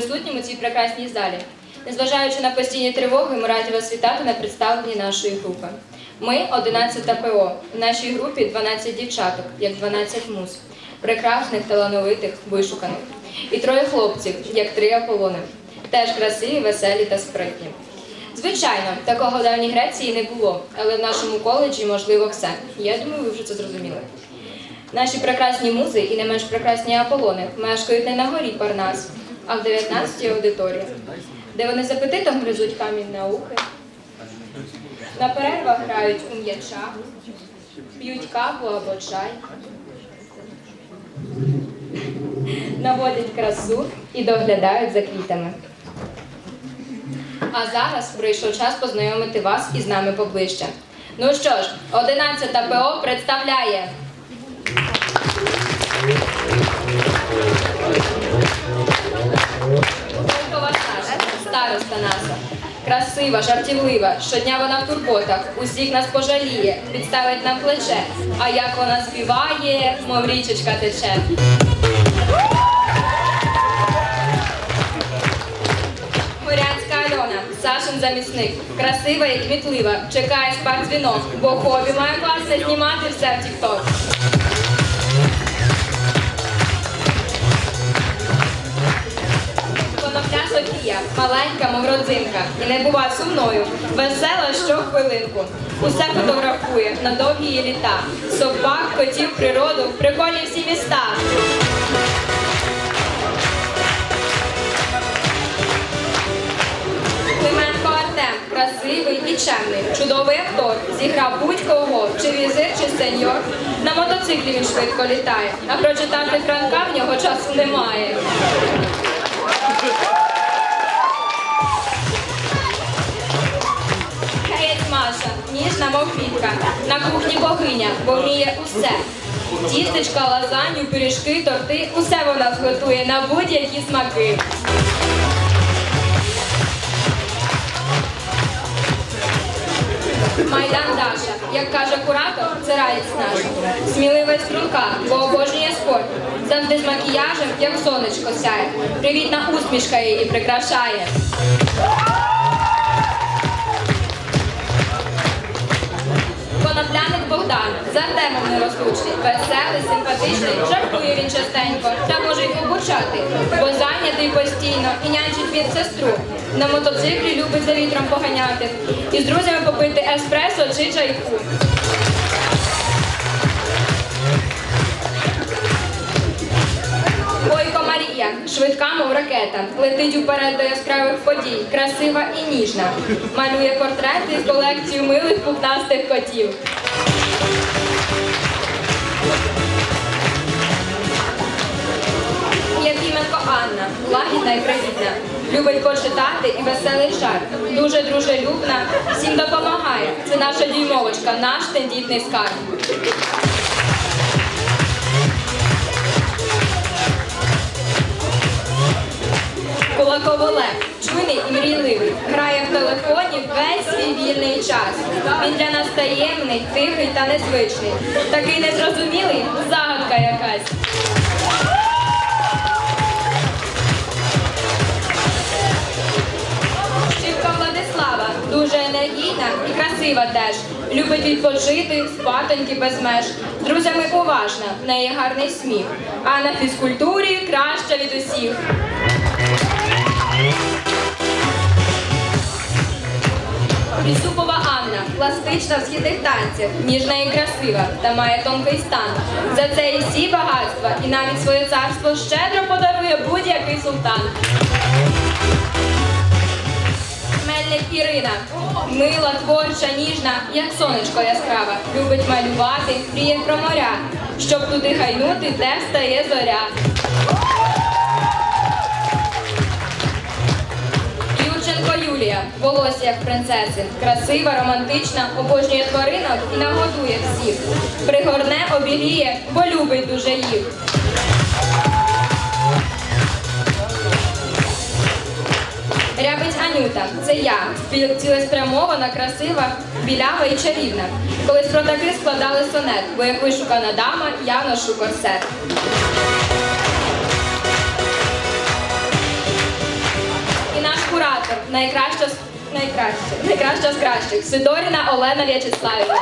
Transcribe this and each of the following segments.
присутнім у цій прекрасній залі. Незважаючи на постійні тривоги, ми раді вас вітати на представленні нашої групи. Ми 11 ПО. В нашій групі 12 дівчаток, як 12 муз. Прекрасних, талановитих, вишуканих. І троє хлопців, як три Аполони. Теж красиві, веселі та спритні. Звичайно, такого в давній Греції не було, але в нашому коледжі можливо все. Я думаю, ви вже це зрозуміли. Наші прекрасні музи і не менш прекрасні Аполони мешкають не на горі Парнас, а в 19-й аудиторії, де вони з апетитом гризуть камінь науки, на перервах грають у м'яча, п'ють каву або чай, наводять красу і доглядають за квітами. А зараз прийшов час познайомити вас із нами поближче. Ну що ж, 11 ПО представляє. Староста наша. Красива, жартівлива, щодня вона в турботах, усіх нас пожаліє, підставить нам плече. А як вона співає, мов річечка тече. Горянська Альона, Сашин замісник, красива і кмітлива, чекає спортдзвінок, бо хобі має класне знімати все в тік-ток. Конопля Софія, маленька, мов родзинка, і не бува сумною, весела щохвилинку. Усе фотографує на довгі її літа. Собак, котів, природу, прикольні всі міста. Красивий і чемний, чудовий актор, зіграв будь-кого, чи візир, чи сеньор. На мотоциклі він швидко літає, а прочитати Франка в нього часу немає. Геть Маша, ніжна мов на кухні богиня, бо вміє усе. Тістечка, лазанью, пиріжки, торти, усе вона зготує на будь-які смаки. Майдан Даша, як каже куратор, це радість наша. Смілива струнка, бо обожнює спорт. Завжди з макіяжем, як сонечко сяє. Привітна усмішка її прикрашає. Темом веселий, симпатичний, жартує він частенько, та може й побурчати, бо зайнятий постійно і нянчить він сестру. На мотоциклі любить за вітром поганяти і з друзями попити еспресо чи чайку. Бойко Марія, швидка, мов ракета, летить уперед до яскравих подій, красива і ніжна. Малює портрети з колекцію милих пухнастих котів. Лагідна і привітна. Любить почитати і веселий жарт. Дуже дружелюбна, всім допомагає. Це наша дюймовочка, наш тендітний скарб. Кулаковоле, чуйний і мрійливий, грає в телефоні весь свій вільний час. Він для нас таємний, тихий та незвичний. Такий незрозумілий, загадка якась. Енергійна і красива теж. Любить відпочити, спатоньки без меж. Друзями поважна, в неї гарний сміх. А на фізкультурі краща від усіх. Лісупова Анна, пластична в східних танцях, ніжна і красива, та має тонкий стан. За це і всі багатства, і навіть своє царство щедро подарує будь-який султан. Мельник Ірина, мила, творча, ніжна, як сонечко яскрава, любить малювати, мріє про моря. Щоб туди хайнути, де встає зоря. Юрченко Юлія, волосся як принцеси, красива, романтична, обожнює тваринок і нагодує всіх. Пригорне, обіліє, бо любить дуже їх. Рябець Анюта, це я, цілеспрямована, красива, білява і чарівна. Колись про таки складали сонет, бо як вишукана дама, я ношу корсет. оператор, найкраща з найкраща, найкраща з кращих. Сидоріна Олена В'ячеславівна.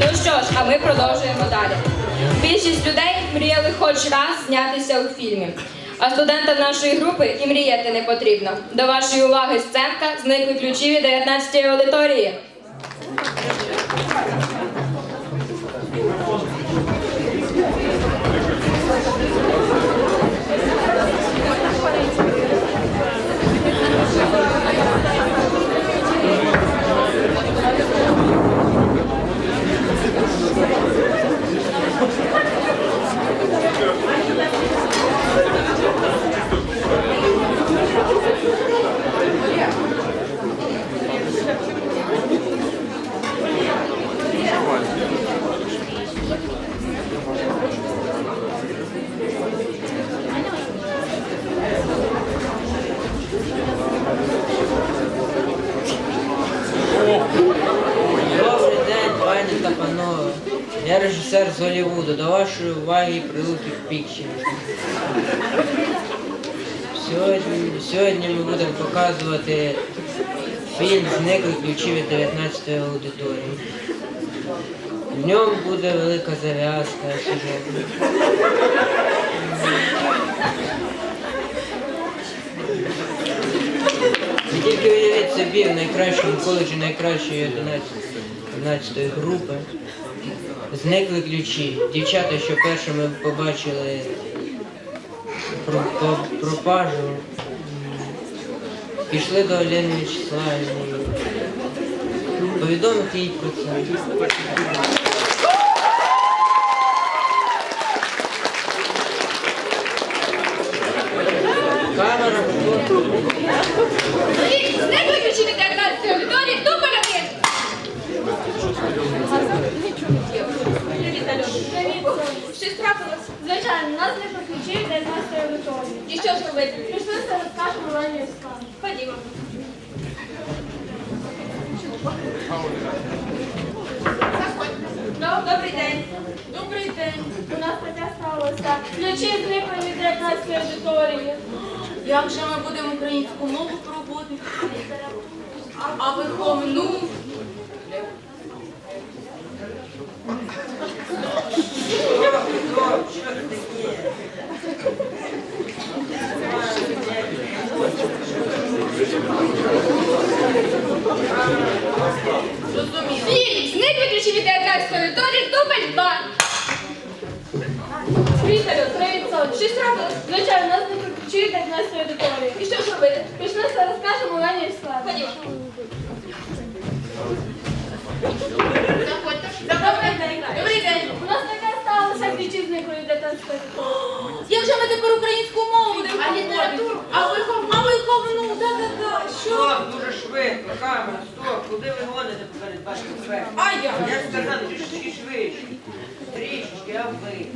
Ну що ж, а ми продовжуємо далі. Більшість людей мріяли хоч раз знятися у фільмі. А студентам нашої групи і мріяти не потрібно. До вашої уваги сценка зникли ключі від 19-ї аудиторії. Добрий день, пані та панове. Я режисер з Голлівуду. До вашої уваги прилуки Пікчері. Сьогодні, сьогодні ми будемо показувати фільм Зникли ключі від 19-ї аудиторії. В ньому буде велика зав'язка сюжету. Ви тільки уявіть собі в найкращому коледжі найкращої 11 11 групи зникли ключі. Дівчата, що першими побачили про, про- пропажу, пішли до Олени Вячеславівни. Повідомити їй про це. Камера, фото. Зникли ключі від 19-ї аудиторії, тупо один! Щось трапилось? Звичайно, нас не приключили 19 аудиторії. І що ж робити? Пішли все розкажемо Лені Іскану. Ходімо. Ну, добрий день. Добрий день. У нас таке сталося. Ключі зникли від 19 аудиторії. Як же ми будемо українську мову проводити? А виховну? Фільм! Зникли ключі від 19-ї аудиторії, дубль 2. Віталю, 3%. Щось трапилось? Звичайно, нас не приключили 19 аудиторії. І що. Ходімо. Добрий день. Добрий день. У нас таке сталося, ключі зникли від 19 аудиторії. Як же ми тепер українську мову будемо А літературу? А виховну? А да-да-да. Що? Стоп, дуже швидко, камера, стоп, куди ви гоните перед вашим фермом? А я? Я сказав трішки швидше. Трішечки, а ви?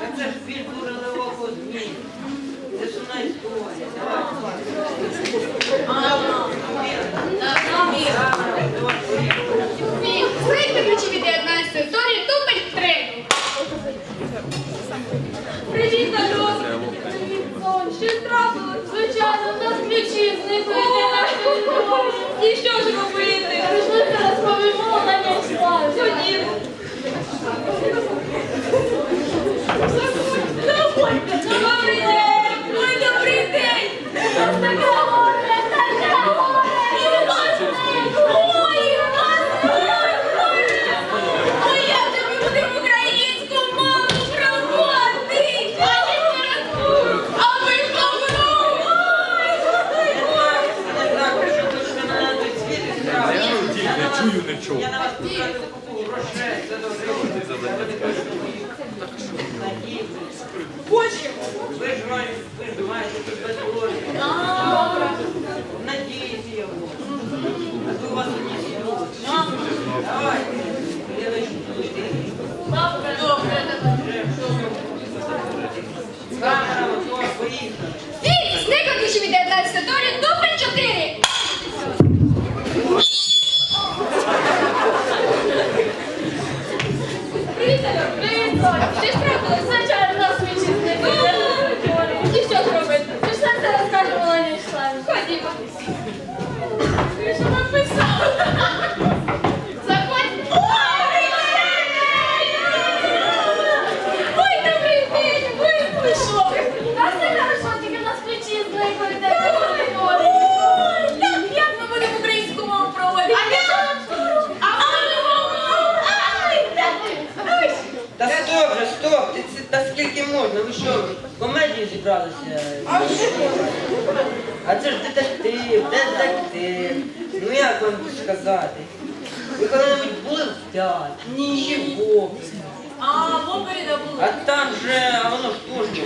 Та це ж фільм дуже легко змін. Це сумна історія. Давай. Давай, поїхали. Фільм! Зникли ключі від 19-ї аудиторії, дубль Сонь. Щось трапилось? Звичайно, у нас ключі зникли 19 аудиторії. І що ж робити? Прийшли розповімо Лені Іскану. Ходімо. Добрий день! Ой, А це ж детектив, детектив. Ну як вам сказати? Ви коли-небудь були в театрі? Ні. Чи в опері? А, в опері да було. А там же, а воно ж теж.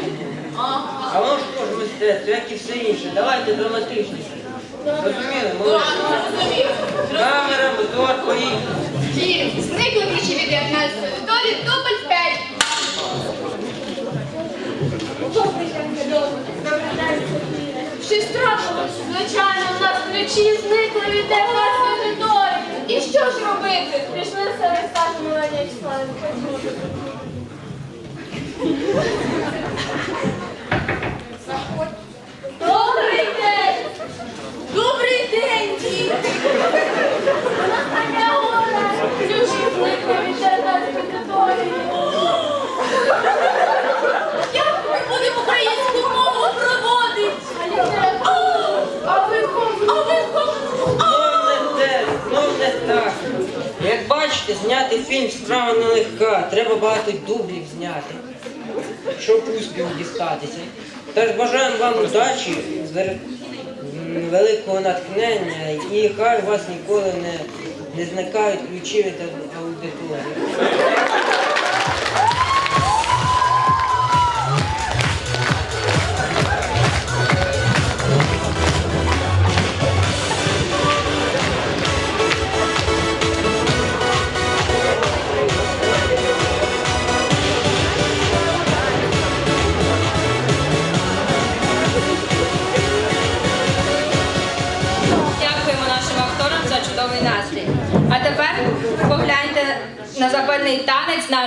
Ага. А воно ж теж мистецтво, як і все інше. Давайте драматичніше. Зрозуміли? Молодці. Ладно, зрозумів. Камера, мотор, поїхали. Фільм зникли вічі від 19 долі, дубль 5. Звичайно, у нас ключі зникли від 19 долі. І що ж робити? Пішли все розкажемо на Вячеславі. Добрий день! Добрий день, діти. Настання года! Ключі зникли від 19 долі. Як ми будемо українську мову проводити? А літературу? А ви Як бачите, зняти фільм справа нелегка. Треба багато дублів зняти, щоб успіху дістатися. Тож бажаємо вам удачі, великого натхнення і хай у вас ніколи не, не зникають ключі від аудиторії.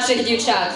наших дівчат.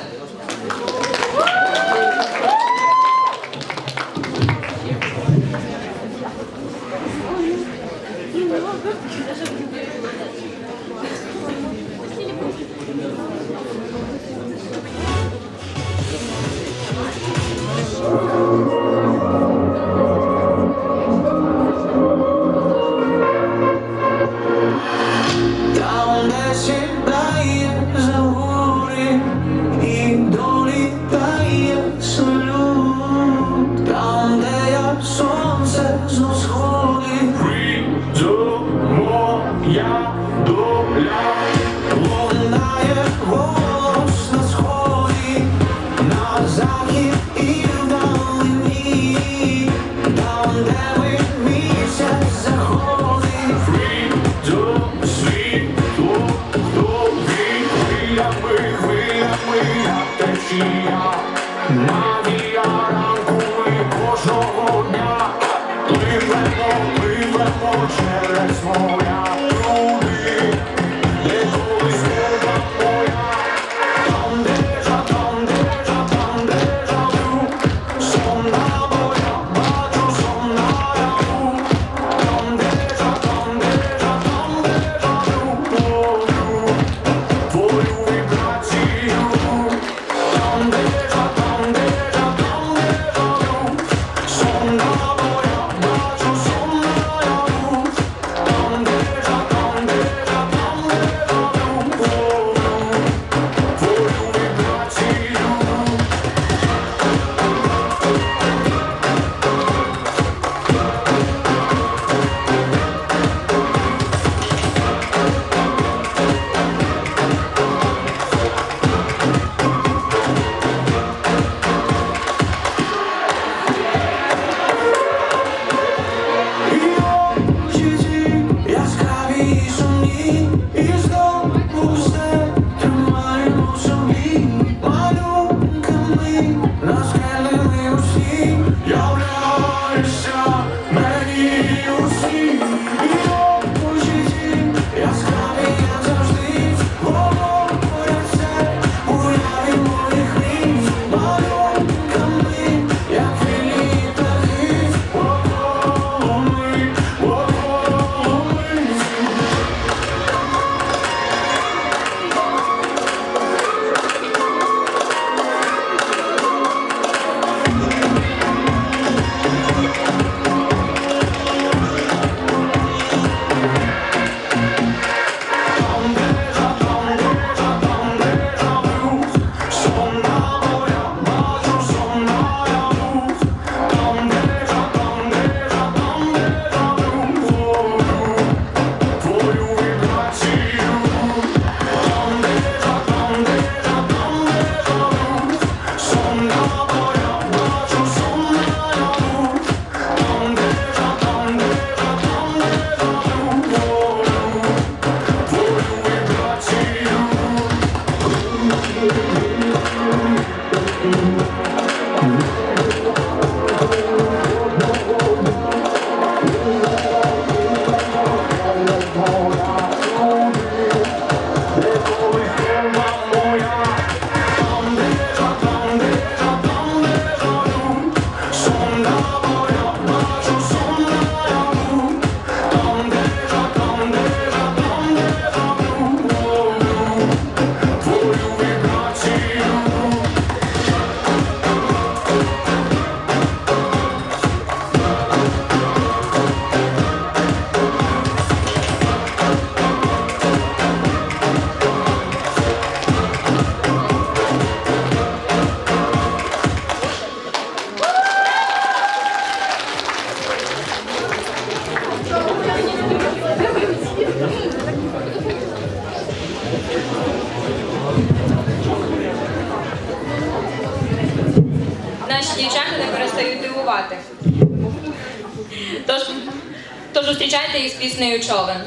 піснею човен.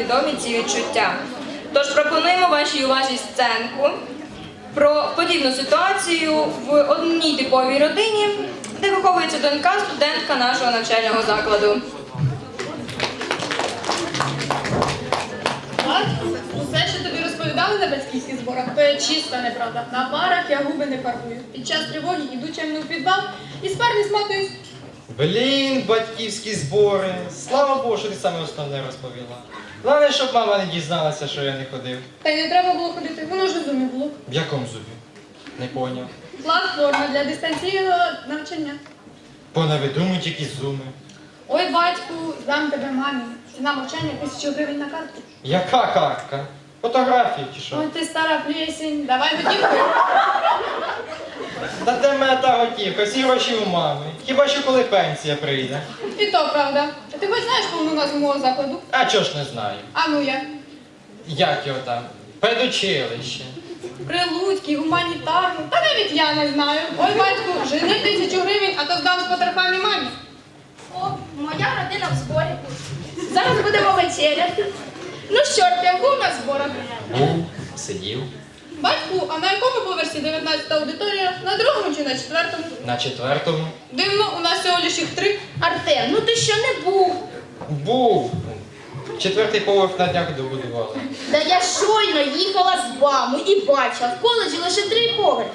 Відомі ці відчуття. Тож пропонуємо вашій увазі сценку про подібну ситуацію в одній типовій родині, де виховується донька студентка нашого навчального закладу. Усе, що тобі розповідали на батьківських зборах, то є чиста неправда. На парах я губи не фарбую. Під час тривоги йду чемно в підвал і з парні сматуюсь. Блін, батьківські збори. Слава Богу, що ти саме основне розповіла. Головне, щоб мама не дізналася, що я не ходив. Та й не треба було ходити, воно ж розумі було. В якому зубі? Не поняв. Платформа для дистанційного навчання. Понавидумують якісь зуми. Ой, батьку, дам тебе мамі. Ціна мовчання тисячу гривень на картку. Яка картка? Фотографії чи що? Ой, ти стара плесень, давай готівкою. Та де мене та готівка, всі гроші у мами. Хіба що коли пенсія прийде? І то правда. А ти хоч знаєш повну назву мого закладу? А чого ж не знаю? А ну я. Як його там? Педучилище. Прилуцький, гуманітарний. Та навіть я не знаю. Ой, батьку, жени тисячу гривень, а то здам з потрохами мамі. О, моя родина в зборі. Зараз будемо вечеряти. Ну що, Артем, був на зборах? Був, сидів. Батьку, а на якому поверсі 19 аудиторія? На другому чи на четвертому? На четвертому. Дивно, у нас всього лише їх три. Артем, ну ти що не був? Був. Четвертий поверх на днях добудували. Та я щойно їхала з вами і бачила, в коледжі лише три поверхи.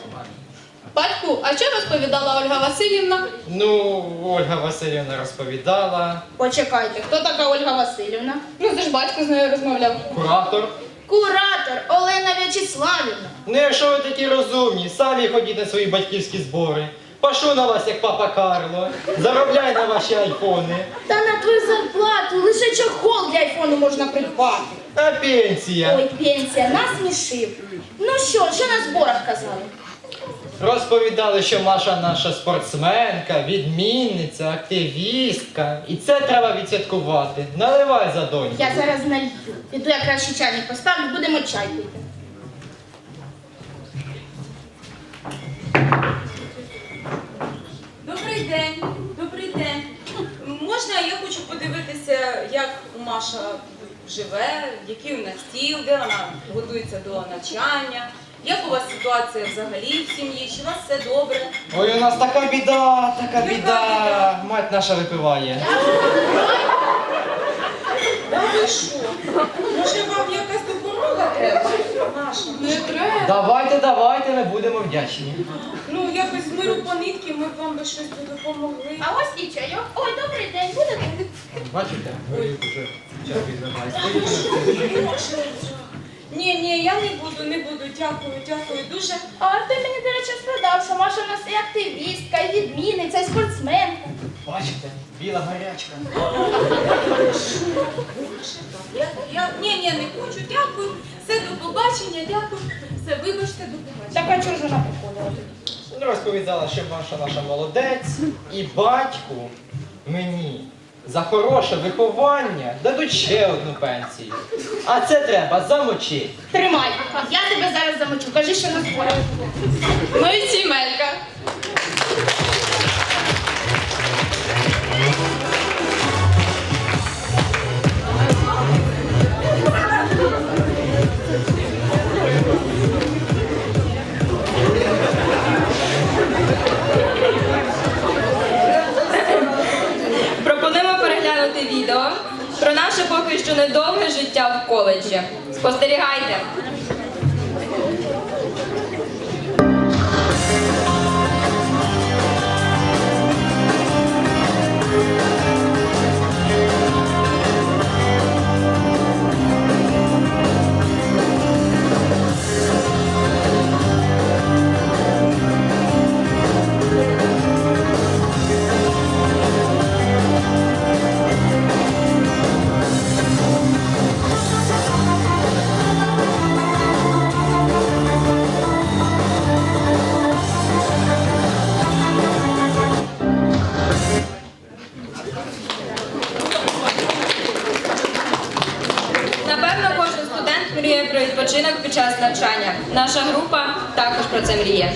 Батьку, а що розповідала Ольга Васильівна? Ну, Ольга Васильівна розповідала. Почекайте, хто така Ольга Васильівна? Ну, це ж батько з нею розмовляв. Куратор. Куратор Олена В'ячеславівна. Ну, якщо ви такі розумні, самі ходіть на свої батьківські збори. Пашу на вас, як папа Карло. Заробляй на ваші айфони. Та на твою зарплату лише чохол для айфону можна придбати. А пенсія. Ой, пенсія, насмішив. Ну що, що на зборах казали? Розповідали, що Маша наша спортсменка, відмінниця, активістка. І це треба відсвяткувати. Наливай за доньку. Я зараз налью. Піду я краще чайник поставлю, будемо чай пити. Добрий день, добрий день. Можна я хочу подивитися, як Маша живе, який у нас стіл, де вона готується до навчання, як у вас ситуація взагалі в сім'ї, чи у вас все добре? Ой, у нас така біда, така Яка біда. біда? Мать наша випиває. Да ви що? Може вам якась допомога треба? Не треба. Давайте, давайте, ми будемо вдячні. Ну якось з миру по нитки ми б вам би щось би допомогли. А ось і чайок. Ой, добрий день, будете? Бачите, ви вже час Ні, ні, я не буду, не буду. Дякую, дякую дуже. А Артем мені, до речі, сказав, що Маша у нас і активістка, і відмінниця, і спортсменка. Бачите, біла гарячка. Я, я, ні, ні, не хочу, дякую. Все, до побачення, дякую. Все, вибачте, до побачення. Так а чого ж вона приходила тоді? Розповідала, що Маша наша молодець, і батьку мені за хороше виховання дадуть ще одну пенсію. А це треба замочити. Тримай, я тебе зараз замочу. Кажи, що на зборах. Ну і сімейка. Про наше поки що недовге життя в коледжі. Спостерігайте! Відпочинок під час навчання. Наша група також про це мріє.